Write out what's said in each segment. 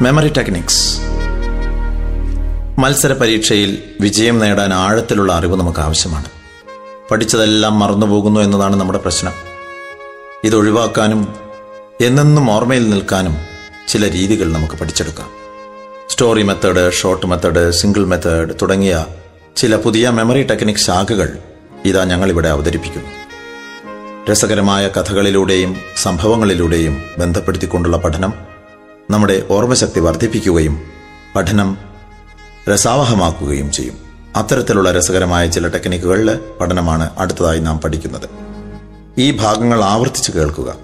Memory techniques മത്സര പരീക്ഷയിൽ വിജയം നേടാൻ ആഴത്തിലുള്ള അറിവ് നമുക്ക് ആവശ്യമാണ് പഠിച്ചതെല്ലാം മറന്നുപോകുന്നു എന്നതാണ് നമ്മുടെ പ്രശ്നം. ഇതൊഴിവാക്കാനും എന്നെന്നും ഓർമ്മയിൽ നിൽക്കാനും ചില രീതികൾ നമുക്ക് പഠിച്ചെടുക്കാം. Story method short method single method തുടങ്ങിയ ചില പുതിയ മെമ്മറി ടെക്നിക് ശാഖകൾ ഇതാ ഞങ്ങളിവിടെ അവതരിപ്പിക്കുന്നു. രസകരമായ കഥകളിലൂടെയും സംഭവങ്ങളിലൂടെയും ബന്ധപ്പെടുത്തിക്കൊണ്ടുള്ള പഠനം നമ്മുടെ ഓർമ്മശക്തി വർദ്ധിപ്പിക്കുകയും പഠനം രസാവഹമാക്കുകയും ചെയ്യും. അത്തരത്തിലുള്ള രസകരമായ ചില ടെക്നിക്കുകളിലെ പഠനമാണ് അടുത്തതായി നാം പഠിക്കുന്നത്. ഈ ഭാഗങ്ങൾ ആവർത്തിച്ച് കേൾക്കുക.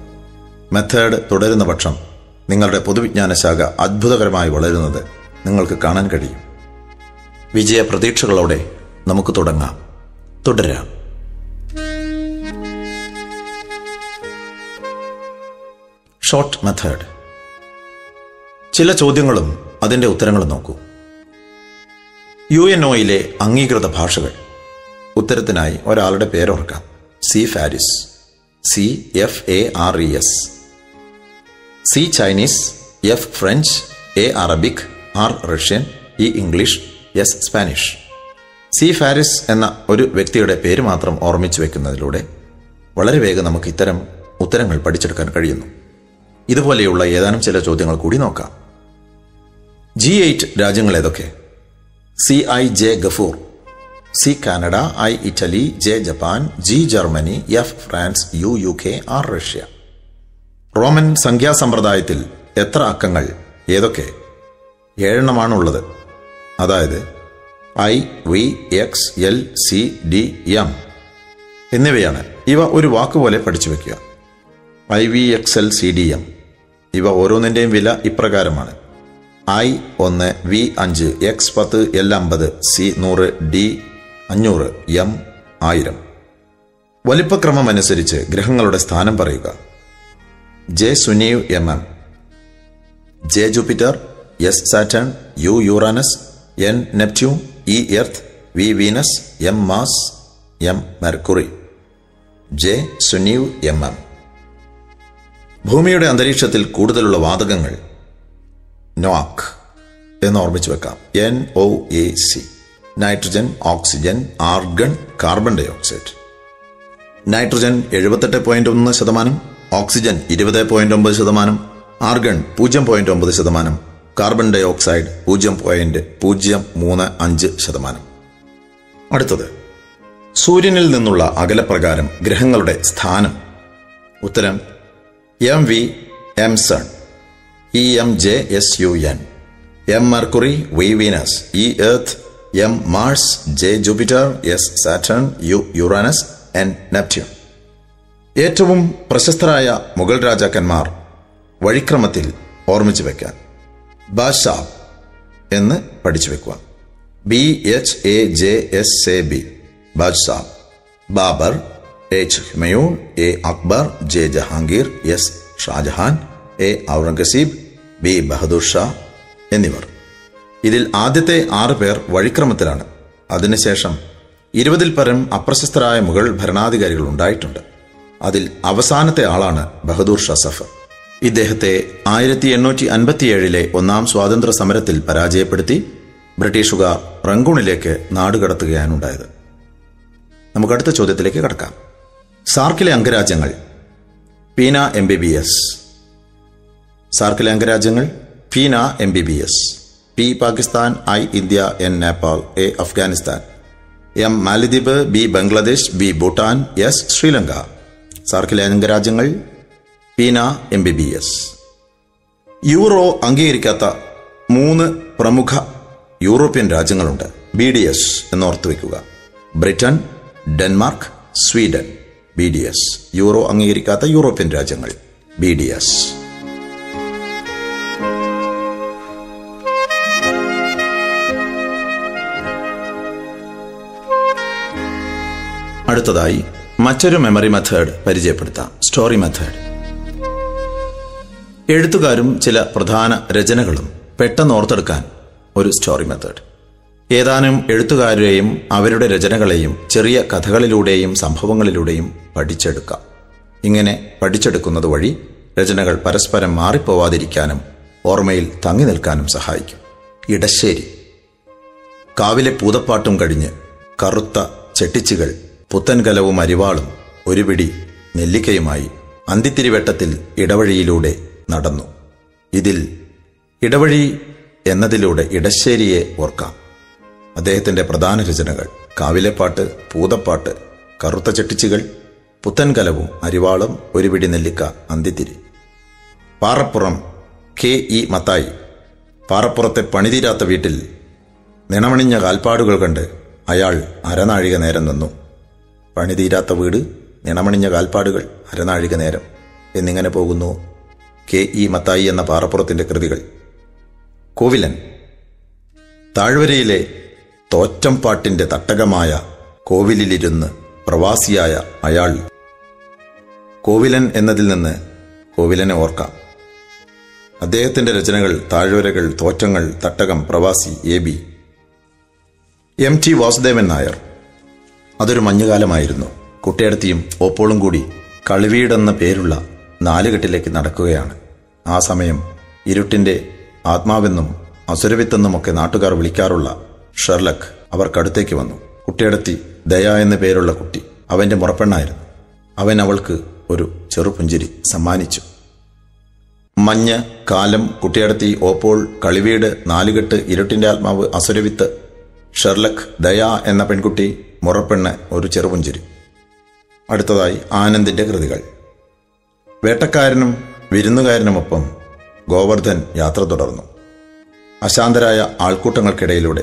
മെത്തേഡ് തുടരുന്ന പക്ഷം നിങ്ങളുടെ പൊതുവിജ്ഞാന ശാഖ അത്ഭുതകരമായി വളരുന്നത് നിങ്ങൾക്ക് കാണാൻ കഴിയും. വിജയ പ്രതീക്ഷകളോടെ നമുക്ക് തുടങ്ങാം. തുടരാം. Short method. ചില ചോദ്യങ്ങളും അതിന്റെ ഉത്തരങ്ങളും നോക്കൂ. യു എൻ ഒയിലെ അംഗീകൃത ഭാഷകൾ. ഉത്തരത്തിനായി ഒരാളുടെ പേരോർക്കാം. C Faris. C F A R E S. C Chinese. F French. A Arabic. R Russian. E English. S Spanish. C Faris എന്ന ഒരു വ്യക്തിയുടെ പേര് മാത്രം ഓർമ്മിച്ചു വെക്കുന്നതിലൂടെ വളരെ വേഗം നമുക്ക് ഇത്തരം ഉത്തരങ്ങൾ പഠിച്ചെടുക്കാൻ കഴിയുന്നു. ഇതുപോലെയുള്ള ഏതാനും ചില ചോദ്യങ്ങൾ കൂടി നോക്കാം. ജി എയ്റ്റ് രാജ്യങ്ങൾ ഏതൊക്കെ C I J Gafoor C Canada I Italy J Japan G Germany F France U U K R Russia. Roman സംഖ്യാസമ്പ്രദായത്തിൽ എത്ര അക്കങ്ങൾ? ഏതൊക്കെ? ഏഴെണ്ണമാണുള്ളത്. അതായത് I V X L C D M എന്നിവയാണ്. ഇവ ഒരു വാക്കുപോലെ പഠിച്ചു വയ്ക്കുക I V X L C D M. ഇവ ഓരോന്നിന്റെയും വില ഇപ്രകാരമാണ്. ഐ ഒന്ന് വി അഞ്ച് എക്സ് പത്ത് എൽ അമ്പത് സി നൂറ് ഡി അഞ്ഞൂറ് എം ആയിരം. വലിപ്പക്രമം അനുസരിച്ച് ഗ്രഹങ്ങളുടെ സ്ഥാനം പറയുക. J Suneev M M. J Jupiter S Saturn U Uranus N Neptune E Earth V Venus M Mars M Mercury. J Suneev M M. ഭൂമിയുടെ അന്തരീക്ഷത്തിൽ കൂടുതലുള്ള വാതകങ്ങൾ നോക്ക് എന്ന് ഓർമ്മിച്ചു വെക്കാം. N O A C nitrogen oxygen argon carbon dioxide nitrogen എഴുപത്തെട്ട് point ഒന്ന് ശതമാനം ഓക്സിജൻ ഇരുപത് പോയിന്റ് ഒമ്പത് ശതമാനം ആർഗൺ പൂജ്യം പോയിന്റ് ഒമ്പത് ശതമാനം കാർബൺ ഡൈ ഓക്സൈഡ് പൂജ്യം പോയിന്റ് പൂജ്യം മൂന്ന് അഞ്ച് ശതമാനം. അടുത്തത്. സൂര്യനിൽ നിന്നുള്ള അകലപ്രകാരം ഗ്രഹങ്ങളുടെ സ്ഥാനം. ഉത്തരം M V M sun E M J S U N M Mercury V Venus E Earth M Mars J Jupiter S Saturn U Uranus N Neptune ഏറ്റവും പ്രശസ്തരായ മുഗൾ രാജാക്കന്മാർ വഴിക്രമത്തിൽ ഓർമ്മിച്ചു വെക്കാൻ. ബാഷാ എന്ന് പഠിച്ചു വെക്കുക B H A J S A B Badshah. Babur H Humayun A Akbar J Jahangir S Shahjahan A Aurangzeb B Bahadur Shah എന്നിവർ. ഇതിൽ ആദ്യത്തെ ആറ് പേർ വഴിക്രമത്തിലാണ്. അതിനുശേഷം ഇരുപതിൽ പരം അപ്രശസ്തരായ മുഗൾ ഭരണാധികാരികൾ ഉണ്ടായിട്ടുണ്ട്. അതിൽ അവസാനത്തെ ആളാണ് ബഹദൂർ ഷാ സഫർ. ഇദ്ദേഹത്തെ ആയിരത്തി എണ്ണൂറ്റി അൻപത്തിയേഴിലെ ഒന്നാം സ്വാതന്ത്ര്യ സമരത്തിൽ പരാജയപ്പെടുത്തി ബ്രിട്ടീഷുകാർ റങ്കൂണിലേക്ക് നാടുകടത്തുകയാണുണ്ടായത് നമുക്ക് അടുത്ത ചോദ്യത്തിലേക്ക് കടക്കാം. സാർക്കിലെ അംഗരാജ്യങ്ങൾ പീന എം ബി ബി എസ് സാർക്കിലെ അംഗരാജ്യങ്ങൾ Feena M B B S P Pakistan I India N Nepal A Afghanistan. M Malidweep B Bangladesh B Bhutan S Sri Lanka. സാർക്കിലെ അംഗരാജ്യങ്ങൾ പീന M B B S euro അംഗീകരിക്കാത്ത മൂന്ന് പ്രമുഖ യൂറോപ്യൻ രാജ്യങ്ങളുണ്ട്. B D S എന്നോർത്ത് വയ്ക്കുക Britain Denmark Sweden. B D S euro അംഗീകരിക്കാത്ത European രാജ്യങ്ങൾ. B D S അടുത്തതായി മറ്റൊരു മെമ്മറി മെത്തേഡ് പരിചയപ്പെടുത്താം. സ്റ്റോറി മെത്തേഡ് എഴുത്തുകാരും ചില പ്രധാന രചനകളും പെട്ടെന്ന് ഓർത്തെടുക്കാൻ ഒരു സ്റ്റോറി മെത്തേഡ് ഏതാനും എഴുത്തുകാരെയും അവരുടെ രചനകളെയും ചെറിയ കഥകളിലൂടെയും സംഭവങ്ങളിലൂടെയും പഠിച്ചെടുക്കാം. ഇങ്ങനെ പഠിച്ചെടുക്കുന്നത് വഴി രചനകൾ പരസ്പരം മാറിപ്പോവാതിരിക്കാനും ഓർമ്മയിൽ തങ്ങി നിൽക്കാനും സഹായിക്കും. ഇടശ്ശേരി. കാവിലെ പൂതപ്പാട്ടും കഴിഞ്ഞ് കറുത്ത ചെട്ടിച്ചുകൾ പുത്തൻകലവും അരിവാളും ഒരു പിടി നെല്ലിക്കയുമായി അന്തിത്തിരിവെട്ടത്തിൽ ഇടവഴിയിലൂടെ നടന്നു. ഇതിൽ ഇടവഴി എന്നതിലൂടെ ഇടശ്ശേരിയെ ഓർക്കാം. അദ്ദേഹത്തിന്റെ പ്രധാന രചനകൾ കാവിലെപ്പാട്ട് പൂതപ്പാട്ട് കറുത്ത ചെട്ടിച്ചുകൾ പുത്തൻകലവും അരിവാളും ഒരു പിടി നെല്ലിക്ക അന്തിത്തിരി. പാറപ്പുറം കെ ഇ മത്തായി പാറപ്പുറത്തെ പണിതീരാത്ത വീട്ടിൽ നിണമണിഞ്ഞ കാൽപ്പാടുകൾ കണ്ട് അയാൾ അരനാഴിക നേരം നിന്നു. പണിതീരാത്ത വീട് നിണമണിഞ്ഞ കാൽപ്പാടുകൾ അരനാഴിക നേരം എന്നിങ്ങനെ പോകുന്നു കെ ഇ മത്തായി എന്ന പാറപ്പുറത്തിന്റെ കൃതികൾ. കോവിലൻ. താഴ്വരയിലെ തോറ്റംപാട്ടിന്റെ തട്ടകമായ കോവിലിലിരുന്ന് പ്രവാസിയായ അയാൾ. കോവിലൻ എന്നതിൽ നിന്ന് കോവിലനെ ഓർക്കാം. അദ്ദേഹത്തിന്റെ രചനകൾ താഴ്വരകൾ തോറ്റങ്ങൾ തട്ടകം പ്രവാസി A B. M T Vasudevan Nair. അതൊരു മഞ്ഞുകാലമായിരുന്നു. കുട്ടിയടത്തിയും ഓപ്പോളും കൂടി കളിവീടെന്ന പേരുള്ള നാലുകെട്ടിലേക്ക് നടക്കുകയാണ്. ആ സമയം ഇരുട്ടിന്റെ ആത്മാവെന്നും അസുരവിത്തെന്നുമൊക്കെ നാട്ടുകാർ വിളിക്കാറുള്ള ഷെർലക് അവർക്കടുത്തേക്ക് വന്നു. കുട്ടിയടത്തി ദയ എന്ന പേരുള്ള കുട്ടി അവന്റെ മുറപ്പെണ്ണായിരുന്നു. അവൻ അവൾക്ക് ഒരു ചെറുപുഞ്ചിരി സമ്മാനിച്ചു. മഞ്ഞ് കാലം കുട്ടിയടത്തി ഓപ്പോൾ കളിവീട് നാലുകെട്ട് ഇരുട്ടിന്റെ ആത്മാവ് അസുരവിത്ത് ഷെർലക് ദയ എന്ന പെൺകുട്ടി മുറപ്പെണ്ണ് ഒരു ചെറുപുഞ്ചിരി. അടുത്തതായി ആനന്ദിന്റെ കൃതികൾ. വേട്ടക്കാരനും വിരുന്നുകാരനുമൊപ്പം ഗോവർദ്ധൻ യാത്ര തുടർന്നു. അശാന്തരായ ആൾക്കൂട്ടങ്ങൾക്കിടയിലൂടെ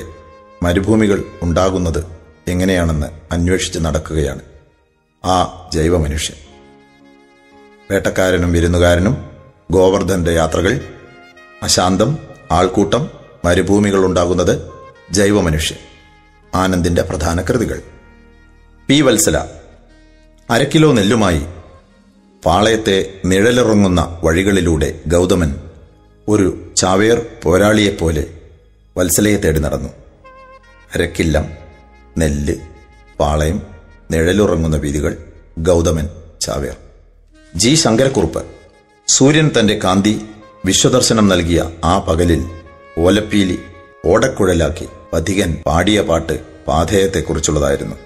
മരുഭൂമികൾ ഉണ്ടാകുന്നത് എങ്ങനെയാണെന്ന് അന്വേഷിച്ച് നടക്കുകയാണ് ആ ജൈവ മനുഷ്യൻ വേട്ടക്കാരനും വിരുന്നുകാരനും ഗോവർദ്ധന്റെ യാത്രകൾ അശാന്തം ആൾക്കൂട്ടം മരുഭൂമികൾ ഉണ്ടാകുന്നത് ജൈവ മനുഷ്യൻ ആനന്ദിന്റെ പ്രധാന കൃതികൾ. പി വത്സല അരക്കിലോ നെല്ലുമായി പാളയത്തെ നിഴലിറങ്ങുന്ന വഴികളിലൂടെ ഗൗതമൻ ഒരു ചാവേർ പോരാളിയെപ്പോലെ വത്സലയെ തേടി നടന്നു. അരക്കില്ലം നെല്ല് പാളയം നിഴലുറങ്ങുന്ന വീതികൾ ഗൗതമൻ ചാവേർ. ജി. ശങ്കരക്കുറുപ്പ് സൂര്യൻ തന്റെ കാന്തി വിശ്വദർശനം നൽകിയ ആ പകലിൽ ഓലപ്പീലി ഓടക്കുഴലാക്കി പഥികൻ പാടിയ പാട്ട് പാധേയത്തെക്കുറിച്ചുള്ളതായിരുന്നു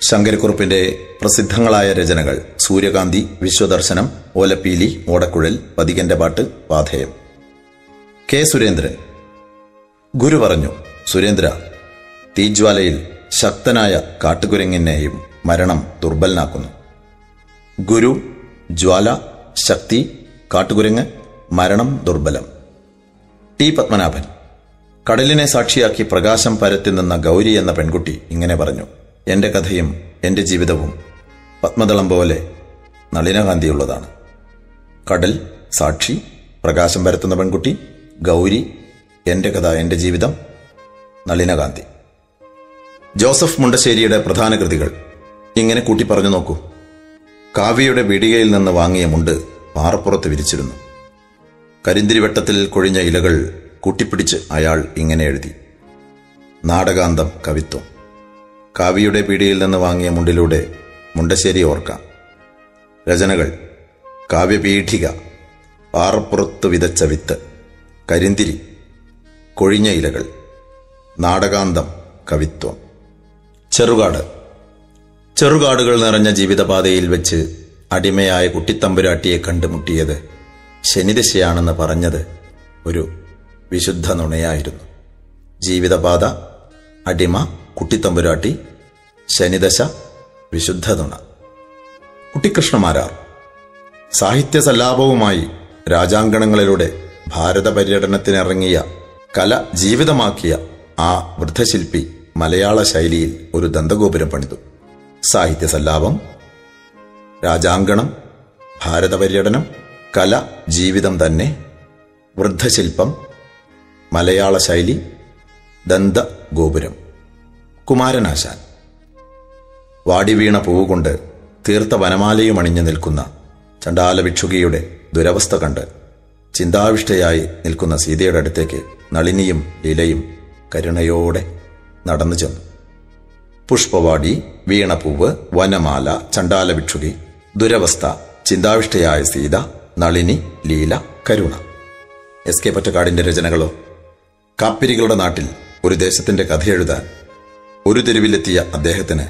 ശങ്കരക്കുറുപ്പിന്റെ പ്രസിദ്ധങ്ങളായ രചനകൾ സൂര്യകാന്തി വിശ്വദർശനം ഓലപ്പീലി ഓടക്കുഴൽ പതികന്റെ പാട്ട് പാഥേയം കെ സുരേന്ദ്രൻ. ഗുരു പറഞ്ഞു സുരേന്ദ്ര തീജ്വാലയിൽ ശക്തനായ കാട്ടുകുരങ്ങിനെയും മരണം ദുർബലനാക്കുന്നു. ഗുരു ജ്വാല ശക്തി കാട്ടുകുരങ്ങ് മരണം ദുർബലം. ടി. പത്മനാഭൻ. കടലിനെ സാക്ഷിയാക്കി പ്രകാശം പരത്തി നിന്ന ഗൗരി എന്ന പെൺകുട്ടി ഇങ്ങനെ പറഞ്ഞു എന്റെ കഥയും എന്റെ ജീവിതവും പത്മദളം പോലെ നളിനകാന്തിയുള്ളതാണ്. കടൽ സാക്ഷി പ്രകാശം പരത്തുന്ന പെൺകുട്ടി ഗൗരി എന്റെ കഥ എന്റെ ജീവിതം നളിനകാന്തി. ജോസഫ് മുണ്ടശ്ശേരിയുടെ പ്രധാന കൃതികൾ. ഇങ്ങനെ കൂട്ടി പറഞ്ഞു നോക്കൂ. കാവ്യയുടെ വീടികയിൽ നിന്ന് വാങ്ങിയ മുണ്ട് പാറപ്പുറത്ത് വിരിച്ചിരുന്നു. കരിന്തിരിവട്ടത്തിൽ കൊഴിഞ്ഞ ഇലകൾ കൂട്ടിപ്പിടിച്ച് അയാൾ ഇങ്ങനെ എഴുതി. നാടകാന്തം കവിത്വം. കാവ്യയുടെ പീടിയിൽ നിന്ന് വാങ്ങിയ മുണ്ടിലൂടെ മുണ്ടശ്ശേരി ഓർക്കാം. രചനകൾ. കാവ്യപീഠിക. പാറപ്പുറത്ത് വിതച്ച വിത്ത്. കരിന്തിരി. കൊഴിഞ്ഞ ഇലകൾ. നാടകാന്തം. കവിത്വം. ചെറുകാട്. ചെറുകാടുകൾ നിറഞ്ഞ ജീവിതപാതയിൽ വെച്ച് അടിമയായ കുട്ടിത്തമ്പുരാട്ടിയെ കണ്ടുമുട്ടിയത് ശനിദശയാണെന്ന് പറഞ്ഞത് ഒരു വിശുദ്ധ നുണയായിരുന്നു. ജീവിതപാത അടിമ കുട്ടിത്തമ്പുരാട്ടി ശനിദശ വിശുദ്ധ നുണ കുട്ടിക്കൃഷ്ണമാരാർ സാഹിത്യ സല്ലാപവുമായി രാജാങ്കണങ്ങളിലൂടെ ഭാരത പര്യടനത്തിനിറങ്ങിയ കല ജീവിതമാക്കിയ ആ വൃദ്ധശില്പി മലയാള ശൈലിയിൽ ഒരു ദന്തഗോപുരം പണിതു. സാഹിത്യ സല്ലാപം രാജാങ്കണം ഭാരത പര്യടനം കല ജീവിതം തന്നെ വൃദ്ധശില്പം മലയാള ശൈലി ദന്ത ഗോപുരം കുമാരനാശാൻ. വാടിവീണ പൂവുകൊണ്ട് തീർത്ത വനമാലയും അണിഞ്ഞു നിൽക്കുന്ന ചണ്ടാല ഭിക്ഷുകിയുടെ ദുരവസ്ഥ കണ്ട് ചിന്താവിഷ്ടയായി നിൽക്കുന്ന സീതയുടെ അടുത്തേക്ക് നളിനിയും ലീലയും കരുണയോടെ നടന്നു ചെന്നു. പുഷ്പവാടി വീണപൂവ് വനമാല ചണ്ടാല ഭിക്ഷുകി ദുരവസ്ഥ ചിന്താവിഷ്ടയായ സീത നളിനി ലീല കരുണ. എസ് കെ പറ്റക്കാടിന്റെ രചനകളോ കാപ്പിരികളുടെ നാട്ടിൽ ഒരു ദേശത്തിന്റെ കഥ എഴുതാൻ ഒരു തെരുവിലെത്തിയ അദ്ദേഹത്തിന്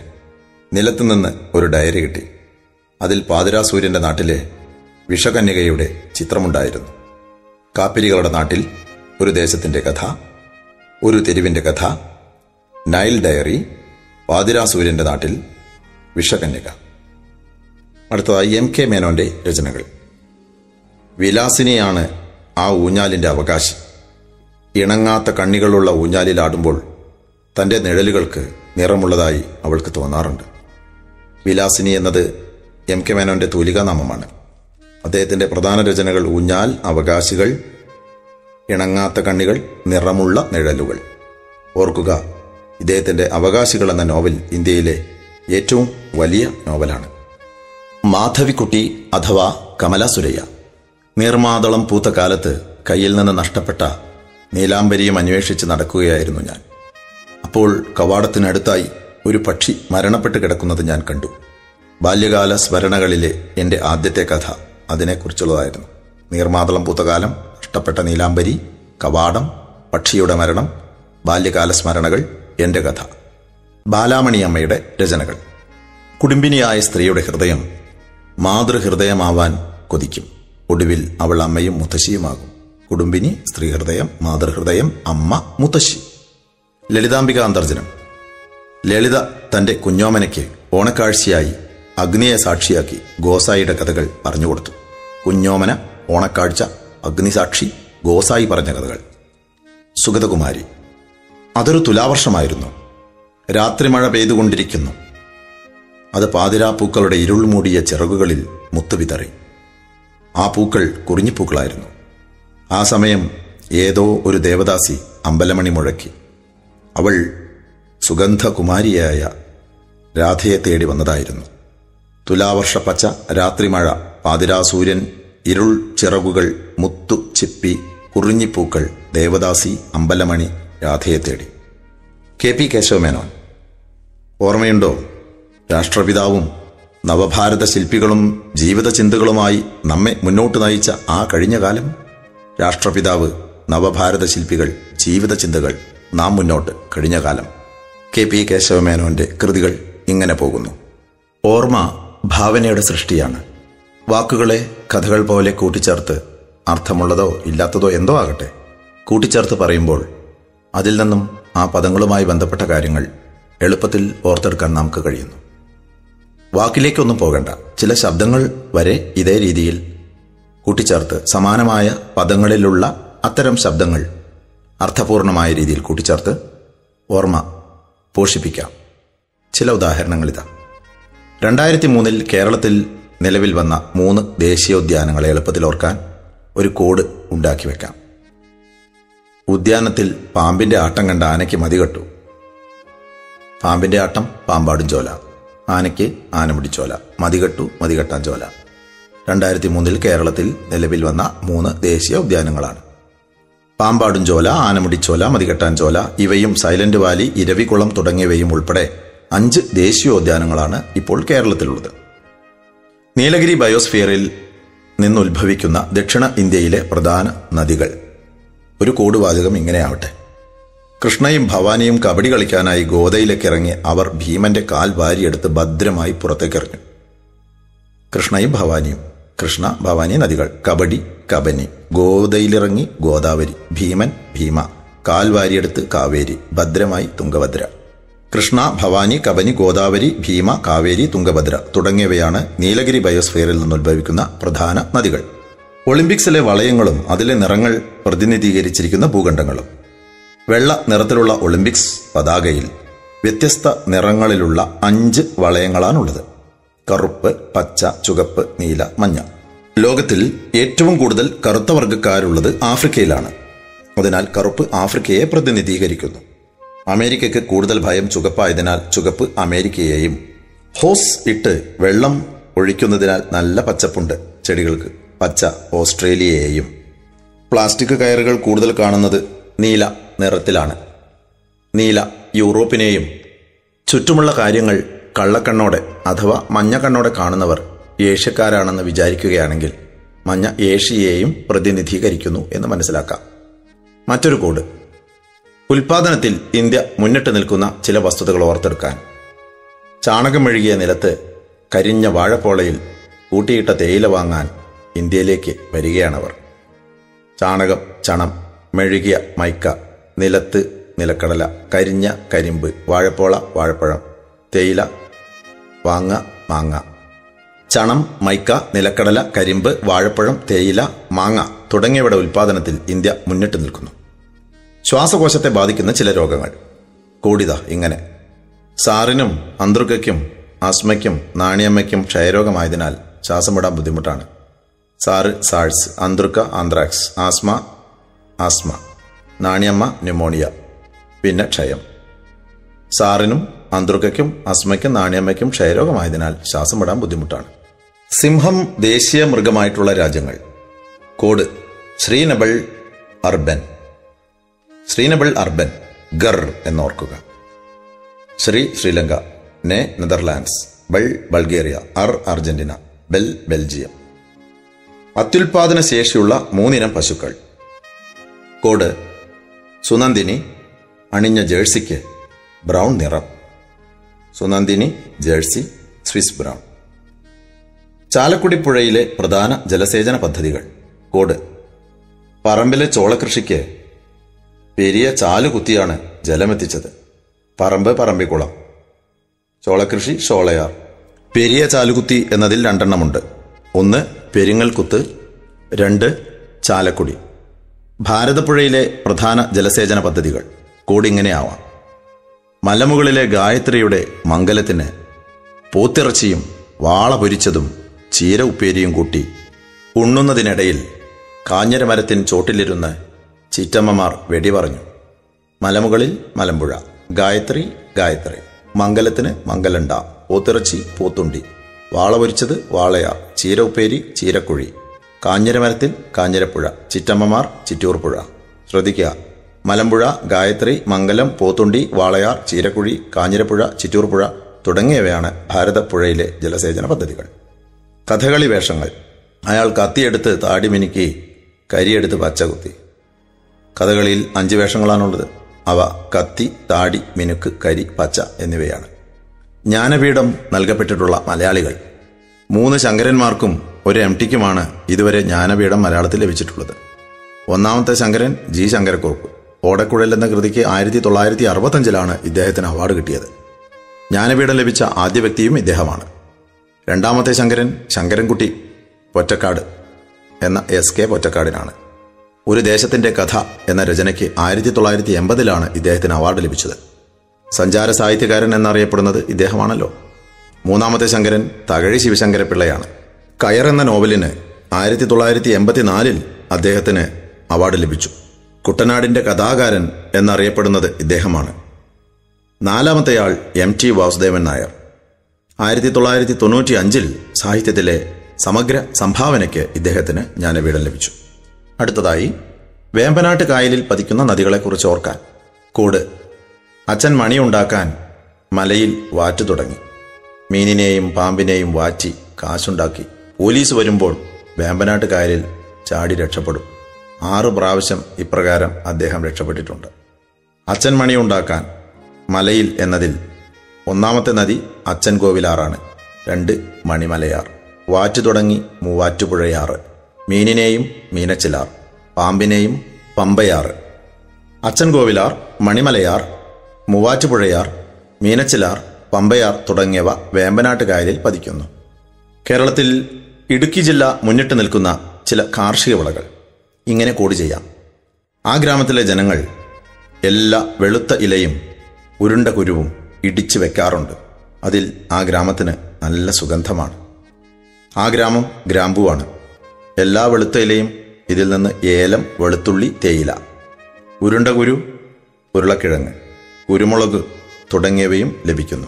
നിലത്തുനിന്ന് ഒരു ഡയറി കിട്ടി. അതിൽ പാതിരാസൂര്യന്റെ നാട്ടിലെ വിഷകന്യകയുടെ ചിത്രമുണ്ടായിരുന്നു. കാപ്പിരികളുടെ നാട്ടിൽ ഒരു ദേശത്തിന്റെ കഥ ഒരു തെരുവിന്റെ കഥ നൈൽ ഡയറി പാതിരാസൂര്യന്റെ നാട്ടിൽ വിഷകന്യക. അടുത്തതായി എം കെ മേനോന്റെ രചനകൾ. വിലാസിനിയാണ് ആ ഊഞ്ഞാലിന്റെ അവകാശി. ഇണങ്ങാത്ത കണ്ണികളുള്ള ഊഞ്ഞാലിലാടുമ്പോൾ തന്റെ നിഴലുകൾക്ക് നിറമുള്ളതായി അവൾക്ക് തോന്നാറുണ്ട്. വിലാസിനി എന്നത് എം കെ മേനോന്റെ തൂലികാനാമമാണ്. അദ്ദേഹത്തിന്റെ പ്രധാന രചനകൾ ഊഞ്ഞാൽ അവകാശികൾ ഇണങ്ങാത്ത കണ്ണികൾ നിറമുള്ള നിഴലുകൾ. ഓർക്കുക ഇദ്ദേഹത്തിന്റെ അവകാശികൾ എന്ന നോവൽ ഇന്ത്യയിലെ ഏറ്റവും വലിയ നോവലാണ്. മാധവിക്കുട്ടി അഥവാ കമല സുരയ്യ. നീർമാതളം പൂത്ത കാലത്ത് കയ്യിൽ നിന്ന് നഷ്ടപ്പെട്ട നീലാംബരിയും അന്വേഷിച്ച് നടക്കുകയായിരുന്നു ഞാൻ. അപ്പോൾ കവാടത്തിനടുത്തായി ഒരു പക്ഷി മരണപ്പെട്ട് കിടക്കുന്നത് ഞാൻ കണ്ടു. ബാല്യകാല സ്മരണകളിലെ എന്റെ ആദ്യത്തെ കഥ അതിനെക്കുറിച്ചുള്ളതായിരുന്നു. നീർമാതളം പൂത്തകാലം ഇഷ്ടപ്പെട്ട നീലാംബരി കവാടം പക്ഷിയുടെ മരണം ബാല്യകാല സ്മരണകൾ എന്റെ കഥ. ബാലാമണിയമ്മയുടെ രചനകൾ. കുടുംബിനിയായ സ്ത്രീയുടെ ഹൃദയം മാതൃഹൃദയമാവാൻ കൊതിക്കും. ഒടുവിൽ അവൾ അമ്മയും മുത്തശ്ശിയുമാകും. കുടുംബിനി സ്ത്രീഹൃദയം മാതൃഹൃദയം അമ്മ മുത്തശ്ശി. ലളിതാംബിക അന്തർജനം ലളിത തന്റെ കുഞ്ഞോമനയ്ക്ക് ഓണക്കാഴ്ചയായി അഗ്നിയെ സാക്ഷിയാക്കി ഗോസായിയുടെ കഥകൾ പറഞ്ഞുകൊടുത്തു കുഞ്ഞോമന ഓണക്കാഴ്ച അഗ്നിസാക്ഷി ഗോസായി പറഞ്ഞ കഥകൾ. സുഗതകുമാരി അതൊരു തുലാവർഷമായിരുന്നു. രാത്രി മഴ പെയ്തുകൊണ്ടിരിക്കുന്നു. അത് പാതിരാപ്പൂക്കളുടെ ഇരുൾ മൂടിയ ചിറകുകളിൽ മുത്തുവിതറി ആ പൂക്കൾ കുറിഞ്ഞിപ്പൂക്കളായിരുന്നു. ആ സമയം ഏതോ ഒരു ദേവദാസി അമ്പലമണി മുഴക്കി. അവൾ സുഗന്ധകുമാരിയായ രാധയെ തേടി വന്നതായിരുന്നു. തുലാവർഷ പച്ച രാത്രിമഴ പാതിരാസൂര്യൻ ഇരുൾ ചിറകുകൾ മുത്തു ചിപ്പി കുറിഞ്ഞിപ്പൂക്കൾ ദേവദാസി അമ്പലമണി രാധയെ തേടി. കെ പി കേശവമേനോൻ ഓർമ്മയുണ്ടോ? രാഷ്ട്രപിതാവും നവഭാരത ശില്പികളും ജീവിത ചിന്തകളുമായി നമ്മെ മുന്നോട്ട് നയിച്ച ആ കഴിഞ്ഞ കാലം രാഷ്ട്രപിതാവ് നവഭാരത ശില്പികൾ ജീവിത ചിന്തകൾ നാം മുന്നോട്ട് കഴിഞ്ഞ കാലം. കെ പി കേശവമേനോന്റെ കൃതികൾ ഇങ്ങനെ പോകുന്നു. ഓർമ്മ ഭാവനയുടെ സൃഷ്ടിയാണ്. വാക്കുകളെ കഥകൾ പോലെ കൂട്ടിച്ചേർത്ത് അർത്ഥമുള്ളതോ ഇല്ലാത്തതോ എന്തോ ആകട്ടെ. കൂട്ടിച്ചേർത്ത് പറയുമ്പോൾ അതിൽ നിന്നും ആ പദങ്ങളുമായി ബന്ധപ്പെട്ട കാര്യങ്ങൾ എളുപ്പത്തിൽ ഓർത്തെടുക്കാൻ നമുക്ക് കഴിയുന്നു. വാക്കിലേക്കൊന്നും പോകേണ്ട. ചില ശബ്ദങ്ങൾ വരെ ഇതേ രീതിയിൽ കൂട്ടിച്ചേർത്ത് സമാനമായ പദങ്ങളിലുള്ള അത്തരം ശബ്ദങ്ങൾ അർത്ഥപൂർണമായ രീതിയിൽ കൂട്ടിച്ചേർത്ത് ഓർമ്മ പോഷിപ്പിക്കാം. ചില ഉദാഹരണങ്ങൾ ഇതാ രണ്ടായിരത്തി മൂന്നിൽ കേരളത്തിൽ നിലവിൽ വന്ന മൂന്ന് ദേശീയോദ്യാനങ്ങളെ എളുപ്പത്തിൽ ഓർക്കാൻ ഒരു കോഡ് ഉണ്ടാക്കി വെക്കാം. ഉദ്യാനത്തിൽ പാമ്പിന്റെ ആട്ടം കണ്ട ആനയ്ക്ക് മതികെട്ടു പാമ്പിന്റെ ആട്ടം പാമ്പാടും ചോല. ആനയ്ക്ക് ആനമുടിച്ചോല മതികെട്ടു മതികെട്ടാൻ ചോല. രണ്ടായിരത്തി മൂന്നിൽ കേരളത്തിൽ നിലവിൽ വന്ന മൂന്ന് ദേശീയ ഉദ്യാനങ്ങളാണ് പാമ്പാടും ചോല ആനമുടിച്ചോല മതികെട്ടാൻ ചോല ഇവയും സൈലന്റ് വാലി ഇരവികുളം തുടങ്ങിയവയും ഉൾപ്പെടെ അഞ്ച് ദേശീയോദ്യാനങ്ങളാണ് ഇപ്പോൾ കേരളത്തിലുള്ളത്. നീലഗിരി ബയോസ്ഫിയറിൽ നിന്നുദ്ഭവിക്കുന്ന ദക്ഷിണ ഇന്ത്യയിലെ പ്രധാന നദികൾ. ഒരു കൂടുവാചകം ഇങ്ങനെയാവട്ടെ. കൃഷ്ണയും ഭവാനിയും കബഡി കളിക്കാനായി ഗോദയിലേക്ക് ഇറങ്ങി അവർ ഭീമന്റെ കാൽ വാരിയെടുത്ത് ഭദ്രമായി പുറത്തേക്കെറിഞ്ഞു. കൃഷ്ണയും ഭവാനിയും കൃഷ്ണ ഭവാനി നദികൾ കബഡി കബനി ഗോദയിലിറങ്ങി ഗോദാവരി ഭീമൻ ഭീമ കാൽവാരിയെടുത്ത് കാവേരി ഭദ്രമായി തുങ്കഭദ്ര കൃഷ്ണ ഭവാനി കബനി ഗോദാവരി ഭീമ കാവേരി തുങ്കഭദ്ര തുടങ്ങിയവയാണ് നീലഗിരി ബയോസ്ഫിയറിൽ നിന്നുത്ഭവിക്കുന്ന പ്രധാന നദികൾ. ഒളിമ്പിക്സിലെ വളയങ്ങളും അതിലെ നിറങ്ങൾ പ്രതിനിധീകരിച്ചിരിക്കുന്ന ഭൂഖണ്ഡങ്ങളും. വെള്ള നിറത്തിലുള്ള ഒളിമ്പിക്സ് പതാകയിൽ വ്യത്യസ്ത നിറങ്ങളിലുള്ള അഞ്ച് വളയങ്ങളാണുള്ളത്. കറുപ്പ് പച്ച ചുവപ്പ് നീല മഞ്ഞ. ലോകത്തിൽ ഏറ്റവും കൂടുതൽ കറുത്ത വർഗക്കാരുള്ളത് ആഫ്രിക്കയിലാണ്. അതിനാൽ കറുപ്പ് ആഫ്രിക്കയെ പ്രതിനിധീകരിക്കുന്നു. അമേരിക്കയ്ക്ക് കൂടുതൽ ഭയം ചുവപ്പായതിനാൽ ചുവപ്പ് അമേരിക്കയെയും. ഹോസ് ഇട്ട് വെള്ളം ഒഴിക്കുന്നതിനാൽ നല്ല പച്ചപ്പുണ്ട് ചെടികൾക്ക്. പച്ച ഓസ്ട്രേലിയയെയും. പ്ലാസ്റ്റിക് കയറുകൾ കൂടുതൽ കാണുന്നത് നീല നിറത്തിലാണ്. നീല യൂറോപ്പിനെയും. ചുറ്റുമുള്ള കാര്യങ്ങൾ കള്ളക്കണ്ണോടെ അഥവാ മഞ്ഞ കണ്ണോടെ കാണുന്നവർ ഏഷ്യക്കാരാണെന്ന് വിചാരിക്കുകയാണെങ്കിൽ മഞ്ഞ ഏഷ്യയെയും പ്രതിനിധീകരിക്കുന്നു എന്ന് മനസ്സിലാക്കാം. മറ്റൊരു കോഡ്. ഉൽപാദനത്തിൽ ഇന്ത്യ മുന്നിട്ട് നിൽക്കുന്ന ചില വസ്തുതകൾ ഓർത്തെടുക്കാൻ. ചാണകം മെഴുകിയ നിലത്ത് കരിഞ്ഞ വാഴപ്പോളയിൽ കൂട്ടിയിട്ട തേയില വാങ്ങാൻ ഇന്ത്യയിലേക്ക് വരികയാണവർ. ചാണകം ചണം മെഴുകിയ മൈക്ക നിലത്ത് നിലക്കടല കരിഞ്ഞ കരിമ്പ് വാഴപ്പോള വാഴപ്പഴം തേയില വാങ്ങ മാങ്ങ. ചണം മൈക്ക നിലക്കടല കരിമ്പ് വാഴപ്പഴം തേയില മാങ്ങ തുടങ്ങിയവയുടെ ഉൽപാദനത്തിൽ ഇന്ത്യ മുന്നിട്ട് നിൽക്കുന്നു. ശ്വാസകോശത്തെ ബാധിക്കുന്ന ചില രോഗങ്ങൾ. കൂടിത ഇങ്ങനെ. സാറിനും അന്തൃക്കയ്ക്കും ആസ്മയ്ക്കും നാണിയമ്മയ്ക്കും ക്ഷയരോഗമായതിനാൽ ശ്വാസം വിടാൻ ബുദ്ധിമുട്ടാണ്. സാറ് സാഴ്സ് അന്തൃക്ക anthrax asthma asthma Naniyamma pneumonia പിന്നെ ക്ഷയം. സാറിനും അന്തൃക്കയ്ക്കും അസ്മയ്ക്കും നാണിയമ്മയ്ക്കും ക്ഷയരോഗമായതിനാൽ ശ്വാസം വിടാൻ ബുദ്ധിമുട്ടാണ്. സിംഹം ദേശീയ മൃഗമായിട്ടുള്ള രാജ്യങ്ങൾ. കോഡ് ശ്രീനബൾ അർബൻ. ശ്രീനബൾ അർബൻ ഗർ എന്നോർക്കുക. ശ്രീ ശ്രീലങ്ക നെ നെതർലാൻഡ്സ് ബൾ ബൾഗേറിയ അർ അർജന്റീന ബെൽ ബെൽജിയം. അത്യുൽപാദന ശേഷിയുള്ള മൂന്നിനം പശുക്കൾ. കോഡ് സുനന്ദിനി അണിഞ്ഞ ജേഴ്സിക്ക് ബ്രൗൺ നിറം. Sunandini Jersey Swiss brown. Chalakudy പുഴയിലെ പ്രധാന ജലസേചന പദ്ധതികൾ. കോഡ് പറമ്പിലെ ചോളകൃഷിക്ക് പെരിയ ചാലുകുത്തിയാണ് ജലമെത്തിച്ചത്. പറമ്പ് പറമ്പിക്കുളം. ചോളകൃഷി ഷോളയാർ. പെരിയ ചാലുകുത്തി എന്നതിൽ രണ്ടെണ്ണമുണ്ട്. ഒന്ന് പെരിങ്ങൽകുത്ത് രണ്ട് ചാലക്കുടി. ഭാരതപ്പുഴയിലെ പ്രധാന ജലസേചന പദ്ധതികൾ. കൂടിങ്ങനെയാവാം മലമുകളിലെ ഗായത്രിയുടെ മംഗലത്തിന് പോത്തിറച്ചിയും വാള പൊരിച്ചതും ചീര ഉപ്പേരിയും കൂട്ടി ഉണ്ണുന്നതിനിടയിൽ കാഞ്ഞരമരത്തിൻ ചോട്ടിലിരുന്ന് ചിറ്റമ്മമാർ വെടി പറഞ്ഞു. മലമുകളിൽ മലമ്പുഴ ഗായത്രി ഗായത്രി മംഗലത്തിന് മംഗലണ്ട പോത്തിറച്ചി പോത്തുണ്ടി വാള പൊരിച്ചത് വാളയാർ ചീര ഉപ്പേരി ചീരക്കുഴി കാഞ്ഞരമരത്തിൽ കാഞ്ഞരപ്പുഴ ചിറ്റമ്മമാർ ചിറ്റൂർപ്പുഴ. ശ്രദ്ധിക്കുക മലമ്പുഴ ഗായത്രി മംഗലം പോത്തുണ്ടി വാളയാർ ചീരക്കുഴി കാഞ്ഞിരപ്പുഴ ചിറ്റൂർപ്പുഴ തുടങ്ങിയവയാണ് ഭാരതപ്പുഴയിലെ ജലസേചന പദ്ധതികൾ. കഥകളി വേഷങ്ങൾ. അയാൾ കത്തിയെടുത്ത് താടി മിനുക്കി കരിയെടുത്ത് പച്ച കുത്തി കഥകളിയിൽ അഞ്ച് വേഷങ്ങളാണുള്ളത്. അവ കത്തി താടി മിനുക്ക് കരി പച്ച എന്നിവയാണ്. ജ്ഞാനപീഠം നൽകപ്പെട്ടിട്ടുള്ള മലയാളികൾ. മൂന്ന് ശങ്കരന്മാർക്കും ഒരു എം ടിക്കുമാണ് ഇതുവരെ ജ്ഞാനപീഠം മലയാളത്തിൽ ലഭിച്ചിട്ടുള്ളത്. ഒന്നാമത്തെ ശങ്കരൻ ജി ശങ്കരക്കുറുപ്പ്. ഓടക്കുഴൽ എന്ന കൃതിക്ക് ആയിരത്തി തൊള്ളായിരത്തി അറുപത്തഞ്ചിലാണ് ഇദ്ദേഹത്തിന് അവാർഡ് കിട്ടിയത്. ജ്ഞാനപീഠം ലഭിച്ച ആദ്യ വ്യക്തിയും ഇദ്ദേഹമാണ്. രണ്ടാമത്തെ ശങ്കരൻ ശങ്കരൻകുട്ടി പൊറ്റക്കാട് എന്ന എസ് കെ പൊറ്റക്കാടിനാണ്. ഒരു ദേശത്തിന്റെ കഥ എന്ന രചനയ്ക്ക് ആയിരത്തി തൊള്ളായിരത്തി എൺപതിലാണ് ഇദ്ദേഹത്തിന് അവാർഡ് ലഭിച്ചത്. സഞ്ചാര സാഹിത്യകാരൻ എന്നറിയപ്പെടുന്നത് ഇദ്ദേഹമാണല്ലോ. മൂന്നാമത്തെ ശങ്കരൻ തകഴി ശിവശങ്കരപിള്ളയാണ് കയർ എന്ന നോവലിന് ആയിരത്തി തൊള്ളായിരത്തി എൺപത്തിനാലിൽ അദ്ദേഹത്തിന് അവാർഡ് ലഭിച്ചു. കുട്ടനാടിന്റെ കഥാകാരൻ എന്നറിയപ്പെടുന്നത് ഇദ്ദേഹമാണ്. നാലാമത്തെയാൾ എം ടി വാസുദേവൻ നായർ. ആയിരത്തി തൊള്ളായിരത്തി തൊണ്ണൂറ്റി അഞ്ചിൽ സാഹിത്യത്തിലെ സമഗ്ര സംഭാവനയ്ക്ക് ഇദ്ദേഹത്തിന് ജ്ഞാനപീഠം ലഭിച്ചു. അടുത്തതായി വേമ്പനാട്ട് കായലിൽ പതിക്കുന്ന നദികളെക്കുറിച്ച് ഓർക്കാൻ. കൂട് അച്ഛൻ മണിയുണ്ടാക്കാൻ മലയിൽ വാറ്റു തുടങ്ങി. മീനിനെയും പാമ്പിനെയും വാറ്റി കാശുണ്ടാക്കി. പോലീസ് വരുമ്പോൾ വേമ്പനാട്ട് കായലിൽ ചാടി രക്ഷപ്പെടും. ആറ് പ്രാവശ്യം ഇപ്രകാരം അദ്ദേഹം രക്ഷപ്പെട്ടിട്ടുണ്ട്. അച്ഛൻ മണിയുണ്ടാക്കാൻ മലയിൽ എന്നതിൽ ഒന്നാമത്തെ നദി അച്ഛൻ കോവിലാറാണ് രണ്ട് മണിമലയാർ. വാറ്റ് തുടങ്ങി മൂവാറ്റുപുഴയാറ്. മീനിനെയും മീനച്ചിലാർ. പാമ്പിനെയും പമ്പയാറ്. അച്ഛൻ കോവിലാർ മണിമലയാർ മൂവാറ്റുപുഴയാർ മീനച്ചിലാർ പമ്പയാർ തുടങ്ങിയവ വേമ്പനാട്ട് കായലിൽ പതിക്കുന്നു. കേരളത്തിൽ ഇടുക്കി ജില്ല മുന്നിട്ട് നിൽക്കുന്ന ചില കാർഷിക വിളകൾ. ഇങ്ങനെ കോഡ് ചെയ്യാം. ആ ഗ്രാമത്തിലെ ജനങ്ങൾ എല്ലാ വെളുത്ത ഇലയും ഉരുണ്ട കുരുവും ഇടിച്ചു വെക്കാറുണ്ട്. അതിൽ ആ ഗ്രാമത്തിന് നല്ല സുഗന്ധമാണ്. ആ ഗ്രാമം ഗ്രാമ്പുവാണ്. എല്ലാ വെളുത്ത ഇലയും ഇതിൽ നിന്ന് ഏലം വെളുത്തുള്ളി തേയില ഉരുണ്ട കുരു ഉരുളക്കിഴങ്ങ് കുരുമുളക് തുടങ്ങിയവയും ലഭിക്കുന്നു.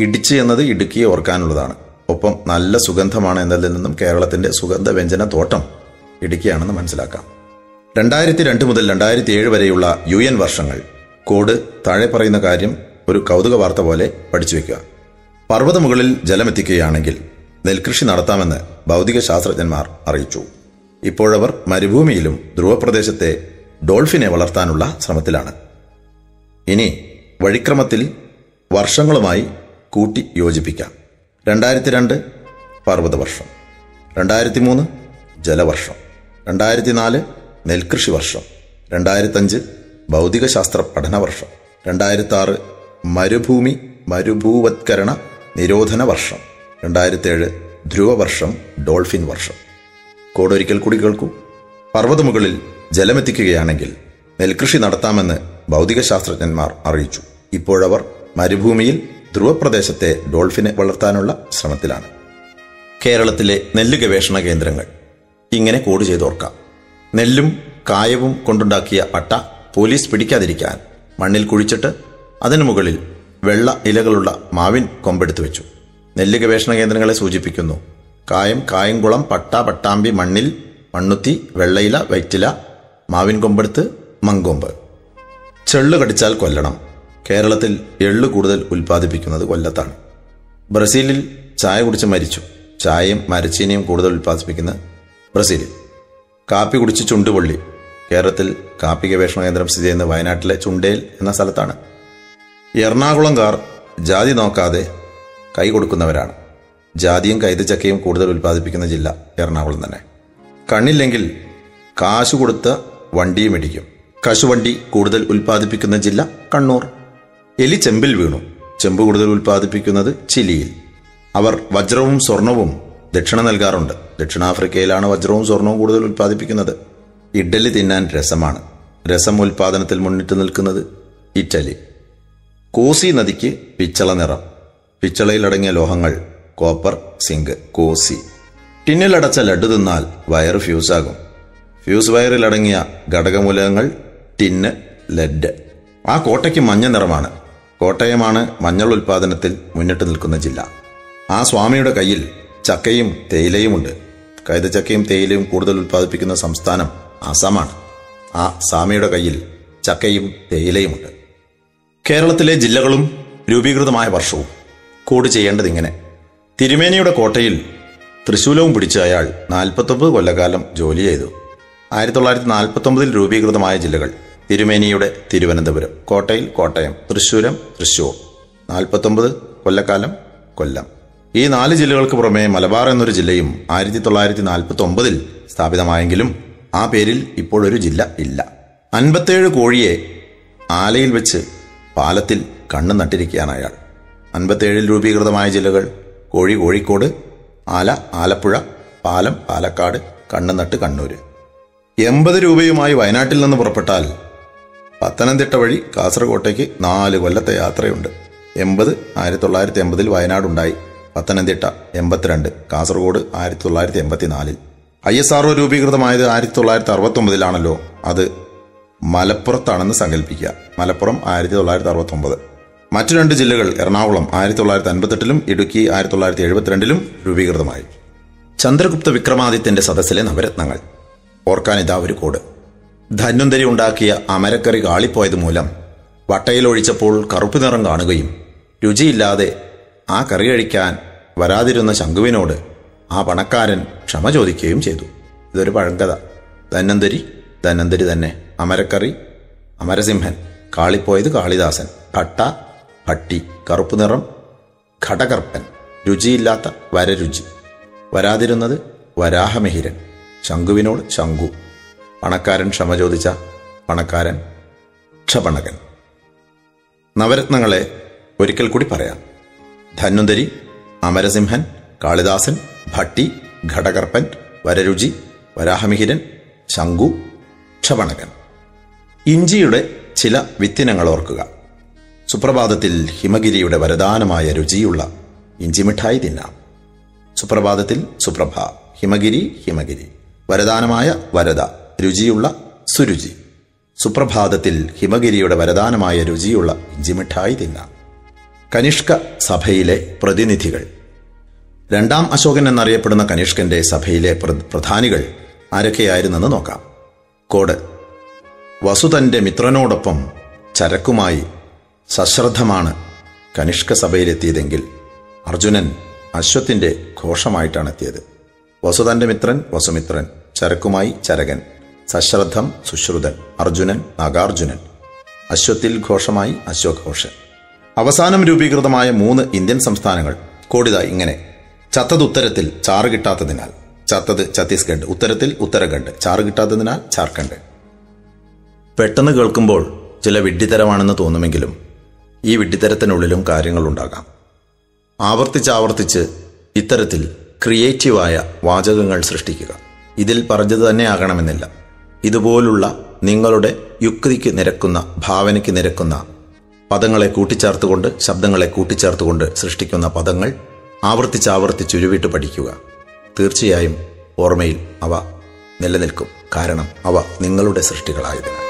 ഇടിച്ച് എന്നത് ഇടുക്കിയെ ഓർക്കാനുള്ളതാണ്. ഒപ്പം നല്ല സുഗന്ധമാണ് എന്നതിൽ നിന്നും കേരളത്തിന്റെ സുഗന്ധ വ്യഞ്ജന തോട്ടം. ഇടുക്കിയാണെന്ന് മനസ്സിലാക്കാം. രണ്ടായിരത്തി രണ്ട് മുതൽ രണ്ടായിരത്തി ഏഴ് വരെയുള്ള യു എൻ വർഷങ്ങൾ കോഡ് താഴെ പറയുന്ന കാര്യം ഒരു കൗതുക വാർത്ത പോലെ പഠിച്ചു വെക്കുക. പർവതമുകളിൽ ജലമെത്തിക്കുകയാണെങ്കിൽ നെൽകൃഷി നടത്താമെന്ന് ഭൗതിക ശാസ്ത്രജ്ഞന്മാർ അറിയിച്ചു. ഇപ്പോഴവർ മരുഭൂമിയിലും ധ്രുവപ്രദേശത്തെ ഡോൾഫിനെ വളർത്താനുള്ള ശ്രമത്തിലാണ്. ഇനി വഴിക്രമത്തിൽ വർഷങ്ങളുമായി കൂട്ടി യോജിപ്പിക്കാം. രണ്ടായിരത്തി രണ്ട് പർവതവർഷം രണ്ടായിരത്തി മൂന്ന് ജലവർഷം. രണ്ടായിരത്തി നാല് നെൽകൃഷി വർഷം. രണ്ടായിരത്തഞ്ച് ഭൗതികശാസ്ത്ര പഠന വർഷം രണ്ടായിരത്തി ആറ് മരുഭൂമി മരുഭൂവത്കരണ നിരോധന വർഷം. രണ്ടായിരത്തേഴ് ധ്രുവവർഷം ഡോൾഫിൻ വർഷം. കോടൊരിക്കൽ കൂടി കേൾക്കൂ. പർവതമുകളിൽ ജലമെത്തിക്കുകയാണെങ്കിൽ നെൽകൃഷി നടത്താമെന്ന് ഭൗതികശാസ്ത്രജ്ഞന്മാർ അറിയിച്ചു. ഇപ്പോഴവർ മരുഭൂമിയിൽ ധ്രുവപ്രദേശത്തെ ഡോൾഫിനെ വളർത്താനുള്ള ശ്രമത്തിലാണ്. കേരളത്തിലെ നെല്ല് ഗവേഷണ കേന്ദ്രങ്ങൾ. ഇങ്ങനെ കോഡ് ചെയ്തോർക്കാം. നെല്ലും കായവും കൊണ്ടുണ്ടാക്കിയ അട്ട പോലീസ് പിടിക്കാതിരിക്കാൻ മണ്ണിൽ കുഴിച്ചിട്ട് അതിനു മുകളിൽ വെള്ള ഇലകളുള്ള മാവിൻ കൊമ്പെടുത്തു വെച്ചു. നെല്ല് ഗവേഷണ കേന്ദ്രങ്ങളെ സൂചിപ്പിക്കുന്നു. കായം കായംകുളം പട്ട പട്ടാമ്പി മണ്ണിൽ മണ്ണുത്തി വെള്ളയില വൈറ്റില മാവിൻ കൊമ്പെടുത്ത് മങ്കൊമ്പ്. ചെള്ളു കടിച്ചാൽ കൊല്ലണം. കേരളത്തിൽ എള്ളു കൂടുതൽ ഉൽപ്പാദിപ്പിക്കുന്നത് കൊല്ലത്താണ്. ബ്രസീലിൽ ചായ കുടിച്ച് മരിച്ചു. ചായയും മരച്ചീനിയും കൂടുതൽ ഉൽപ്പാദിപ്പിക്കുന്ന ബ്രസീലിൽ കാപ്പി കുടിച്ച് ചുണ്ടുപൊള്ളി. കേരളത്തിൽ കാപ്പി ഗവേഷണ കേന്ദ്രം സ്ഥിതി ചെയ്യുന്ന വയനാട്ടിലെ ചുണ്ടേൽ എന്ന സ്ഥലത്താണ്. എറണാകുളംകാർ ജാതി നോക്കാതെ കൈ കൊടുക്കുന്നവരാണ്. ജാതിയും കൈതച്ചക്കയും കൂടുതൽ ഉൽപ്പാദിപ്പിക്കുന്ന ജില്ല എറണാകുളം തന്നെ. കണ്ണില്ലെങ്കിൽ കാശ് കൊടുത്ത വണ്ടിയും ഇടിക്കും. കശുവണ്ടി കൂടുതൽ ഉൽപ്പാദിപ്പിക്കുന്ന ജില്ല കണ്ണൂർ. എലി ചെമ്പിൽ വീണു. ചെമ്പ് കൂടുതൽ ഉൽപ്പാദിപ്പിക്കുന്നത് ചിലിയിൽ. അവർ വജ്രവും സ്വർണവും ദക്ഷിണ നൽകാറുണ്ട്. ദക്ഷിണാഫ്രിക്കയിലാണ് വജ്രവും സ്വർണവും കൂടുതൽ ഉൽപ്പാദിപ്പിക്കുന്നത്. ഇഡ്ഡലി തിന്നാൻ രസമാണ്. രസം ഉൽപ്പാദനത്തിൽ മുന്നിട്ട് നിൽക്കുന്നത് ഇറ്റലി. കോസി നദിക്ക് പിച്ചള നിറം. പിച്ചളയിലടങ്ങിയ ലോഹങ്ങൾ കോപ്പർ സിങ്ക് കോസി. ടിന്നിലടച്ച ലഡു തിന്നാൽ വയറ് ഫ്യൂസാകും. ഫ്യൂസ് വയറിലടങ്ങിയ ഘടകമൂലകങ്ങൾ ടിന്ന് ലെഡ്. ആ കോട്ടയ്ക്ക് മഞ്ഞ നിറമാണ്. കോട്ടയമാണ് മഞ്ഞൾ ഉൽപ്പാദനത്തിൽ മുന്നിട്ട് നിൽക്കുന്ന ജില്ല. ആ സ്വാമിയുടെ കയ്യിൽ ചക്കയും തേയിലയുമുണ്ട്. കൈതച്ചക്കയും തേയിലയും കൂടുതൽ ഉൽപ്പാദിപ്പിക്കുന്ന സംസ്ഥാനം ആസാമാണ്. ആ സാമിയുടെ കയ്യിൽ ചക്കയും തേയിലയുമുണ്ട്. കേരളത്തിലെ ജില്ലകളും രൂപീകൃതമായ വർഷവും കൂടി ചെയ്യേണ്ടത് ഇങ്ങനെ. തിരുമേനിയുടെ കോട്ടയിൽ തൃശൂലവും പിടിച്ച അയാൾ നാൽപ്പത്തൊമ്പത് കൊല്ലക്കാലം ജോലി ചെയ്തു. ആയിരത്തി തൊള്ളായിരത്തി നാൽപ്പത്തൊമ്പതിൽ രൂപീകൃതമായ ജില്ലകൾ തിരുമേനിയുടെ തിരുവനന്തപുരം കോട്ടയിൽ കോട്ടയം തൃശൂരം തൃശൂർ. നാൽപ്പത്തൊമ്പത് കൊല്ലക്കാലം കൊല്ലം. ഈ നാല് ജില്ലകൾക്ക് പുറമെ മലബാർ എന്നൊരു ജില്ലയും ആയിരത്തി തൊള്ളായിരത്തി നാൽപ്പത്തി ഒമ്പതിൽ സ്ഥാപിതമായെങ്കിലും ആ പേരിൽ ഇപ്പോഴൊരു ജില്ല ഇല്ല. അൻപത്തേഴ് കോഴിയെ ആലയിൽ വെച്ച് പാലത്തിൽ കണ്ണു നട്ടിരിക്കുകയാണ് അയാൾ. അൻപത്തേഴിൽ രൂപീകൃതമായ ജില്ലകൾ കോഴി കോഴിക്കോട് ആല ആലപ്പുഴ പാലം പാലക്കാട് കണ്ണുനട്ട് കണ്ണൂര് എൺപത് രൂപയുമായി വയനാട്ടിൽ നിന്ന് പുറപ്പെട്ടാൽ പത്തനംതിട്ട വഴി കാസർകോട്ടേക്ക് നാല് കൊല്ലത്തെ യാത്രയുണ്ട്. എൺപത് ആയിരത്തി തൊള്ളായിരത്തി എൺപതിൽ വയനാടുണ്ടായി. പത്തനംതിട്ട എൺപത്തിരണ്ട് കാസർഗോഡ് ആയിരത്തി തൊള്ളായിരത്തി എൺപത്തിനാലിൽ ഐ എസ് ആർ രൂപീകൃതമായത് ആയിരത്തി തൊള്ളായിരത്തി അറുപത്തി ഒമ്പതിലാണല്ലോ അത് മലപ്പുറത്താണെന്ന് സങ്കല്പിക്കുക മലപ്പുറം ആയിരത്തി തൊള്ളായിരത്തി അറുപത്തി ഒമ്പത് മറ്റു രണ്ട് ജില്ലകൾ എറണാകുളം ആയിരത്തി തൊള്ളായിരത്തി അൻപത്തെട്ടിലും ഇടുക്കി ആയിരത്തി തൊള്ളായിരത്തി എഴുപത്തിരണ്ടിലും രൂപീകൃതമായി. ചന്ദ്രഗുപ്ത വിക്രമാദിത്യന്റെ സദസ്സിലെ നവരത്നങ്ങൾ. ഓർക്കാനിതാ ഒരു കോട്. ധന്വന്തരി ഉണ്ടാക്കിയ അമരക്കറി കാളിപ്പോയത് മൂലം വട്ടയിലൊഴിച്ചപ്പോൾ കറുപ്പ് നിറം കാണുകയും രുചിയില്ലാതെ ആ കറി കഴിക്കാൻ വരാതിരുന്ന ശംഖുവിനോട് ആ പണക്കാരൻ ക്ഷമ ചോദിക്കുകയും ചെയ്തു. ഇതൊരു പഴങ്കഥ. ധന്വന്തരി ധന്വന്തരി തന്നെ. അമരക്കറി അമരസിംഹൻ. കാളിപ്പോയത് കാളിദാസൻ. ഭട്ട ഭട്ടി. കറുപ്പ് നിറം ഘടകർപ്പൻ. രുചിയില്ലാത്ത വരരുചി. വരാതിരുന്നത് വരാഹമിഹിരൻ. ശംഖുവിനോട് ശംഖു. പണക്കാരൻ ക്ഷമ ചോദിച്ച പണക്കാരൻ ക്ഷപണകൻ. നവരത്നങ്ങളെ ഒരിക്കൽ കൂടി പറയാം. ധന്വന്തരി അമരസിംഹൻ കാളിദാസൻ ഭട്ടി ഘടകർപ്പൻ വരരുചി വരാഹമിഹിരൻ ശങ്കു ക്ഷവണകൻ. ഇഞ്ചിയുടെ ചില വിത്തിനങ്ങൾ ഓർക്കുക. സുപ്രഭാതത്തിൽ ഹിമഗിരിയുടെ വരദാനമായ രുചിയുള്ള ഇഞ്ചിമിഠായി തിന്നാം. സുപ്രഭാതത്തിൽ സുപ്രഭ ഹിമഗിരി ഹിമഗിരി. വരദാനമായ വരദ രുചിയുള്ള സുരുചി. സുപ്രഭാതത്തിൽ ഹിമഗിരിയുടെ വരദാനമായ രുചിയുള്ള ഇഞ്ചിമിഠായി തിന്നാം. കനിഷ്ക സഭയിലെ പ്രതിനിധികൾ. രണ്ടാം അശോകൻ എന്നറിയപ്പെടുന്ന കനിഷ്കന്റെ സഭയിലെ പ്ര- പ്രധാനികൾ ആരൊക്കെയായിരുന്നെന്ന് നോക്കാം. കോഡ് വസുതന്റെ മിത്രനോടൊപ്പം ചരക്കുമായി സശ്രദ്ധമാണ് കനിഷ്ക സഭയിലെത്തിയതെങ്കിൽ അർജുനൻ അശ്വത്തിന്റെ ഘോഷമായിട്ടാണ് എത്തിയത്. വസുതന്റെ മിത്രൻ വസുമിത്രൻ ചരക്കുമായി ചരകൻ സശ്രദ്ധം സുശ്രുതൻ അർജുനൻ നാഗാർജുനൻ. അശ്വത്തിൽ ഘോഷമായി അശ്വഘോഷൻ അവസാനം രൂപീകൃതമായ മൂന്ന് ഇന്ത്യൻ സംസ്ഥാനങ്ങൾ. കോടിത ഇങ്ങനെ. ചത്തത് ഉത്തരത്തിൽ ചാറ് കിട്ടാത്തതിനാൽ. ചത്തത് ഛത്തീസ്ഗഡ്. ഉത്തരത്തിൽ ഉത്തരാഖണ്ഡ്. ചാറ് കിട്ടാത്തതിനാൽ ജാർഖണ്ഡ് പെട്ടെന്ന് കേൾക്കുമ്പോൾ ചില വിഡ്ഢിത്തരമാണെന്ന് തോന്നുമെങ്കിലും ഈ വിഡ്ഢിത്തരത്തിനുള്ളിലും കാര്യങ്ങളുണ്ടാകാം. ആവർത്തിച്ചാവർത്തിച്ച് ഇത്തരത്തിൽ ക്രിയേറ്റീവായ വാചകങ്ങൾ സൃഷ്ടിക്കുക. ഇതിൽ പറഞ്ഞത് തന്നെ ആകണമെന്നില്ല ഇതുപോലുള്ള നിങ്ങളുടെ യുക്തിക്ക് നിരക്കുന്ന ഭാവനയ്ക്ക് നിരക്കുന്ന പദങ്ങളെ കൂട്ടിച്ചേർത്തുകൊണ്ട് ശബ്ദങ്ങളെ കൂട്ടിച്ചേർത്തുകൊണ്ട് സൃഷ്ടിക്കുന്ന പദങ്ങൾ ആവർത്തിച്ചാവർത്തിച്ച് ഉരുവിട്ട് പഠിക്കുക. തീർച്ചയായും ഓർമ്മയിൽ അവ നിലനിൽക്കും. കാരണം അവ നിങ്ങളുടെ സൃഷ്ടികളായതിനാൽ.